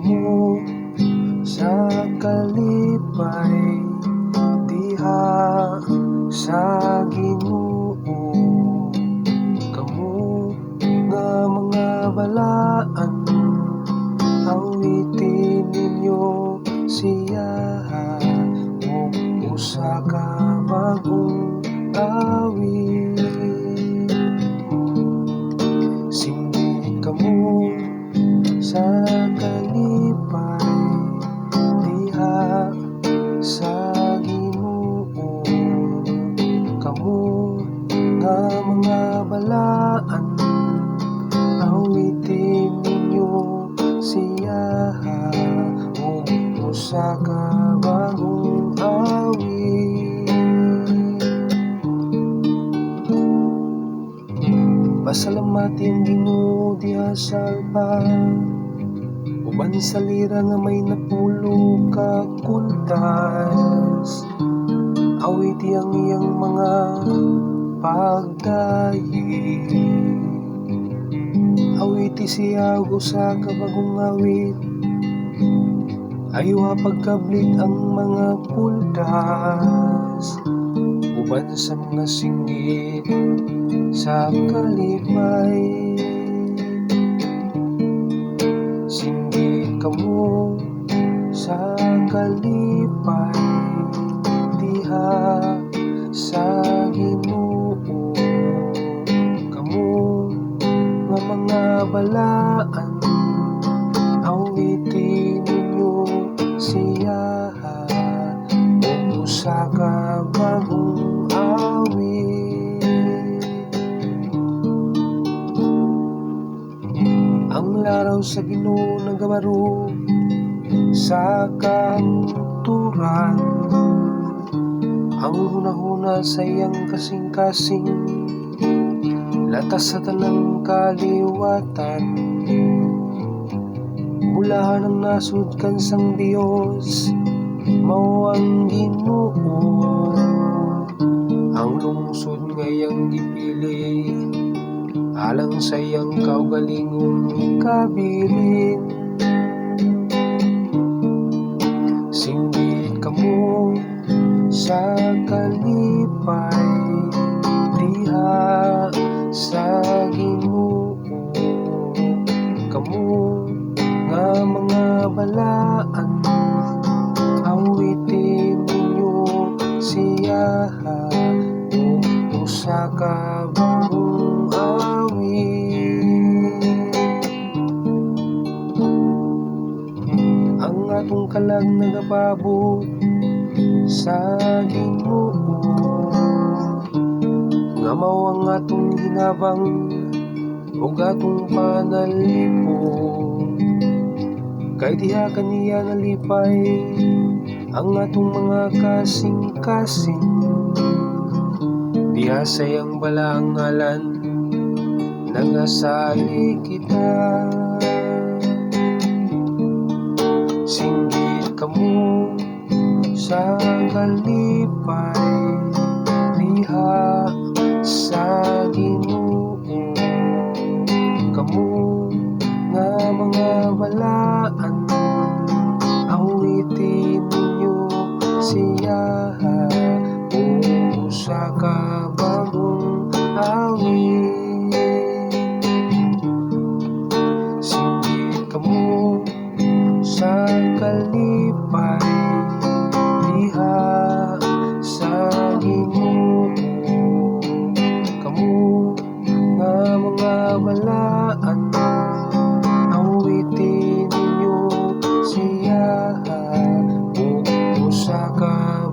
mo sa kalipay diha sa Diha sa alba Uban sa lira nga may napulo ka kuntas Awiti ang iyang mga pagdayi Awiti siya ug usa ka bagong awit. Ayaw pagkablit ang mga puldas Uban sa mga singgit sa kalipay Singgit kamo sa kalipay Diha sa Ginoo Kamo nga mga balaan Awitin ninyo siya usa ka bagong Ang laraw sa Ginoo nagabaro sa kanturan. Ang hunahuna sa iyang kasing-kasing Latas sa tanang kaliwatan. Bulahan ang nasud kansang Dios Mao ang Ginoo. Ang lungsod ngayang gipili alang sa iyang kaugalingong kabilin. Singgit kamo sa kalipay diha sa Ginoo Kamo nga mga balaan awitin ninyo siya usa ka bagong ang atong kalag nagapabot sa Ginoo nga mao ang atong hinabang ug atong panalipo. Kay diha kaniya nalipay ang atong mga kasing-kasing. Diha sa iyang balang ngalan nangasali kita singgit kamo sa kalipay. Diha sa Ginoo kamo nga mga balaan awitin ninyo siya usa ka bagong balaan awitin ninyo siya. Usa ka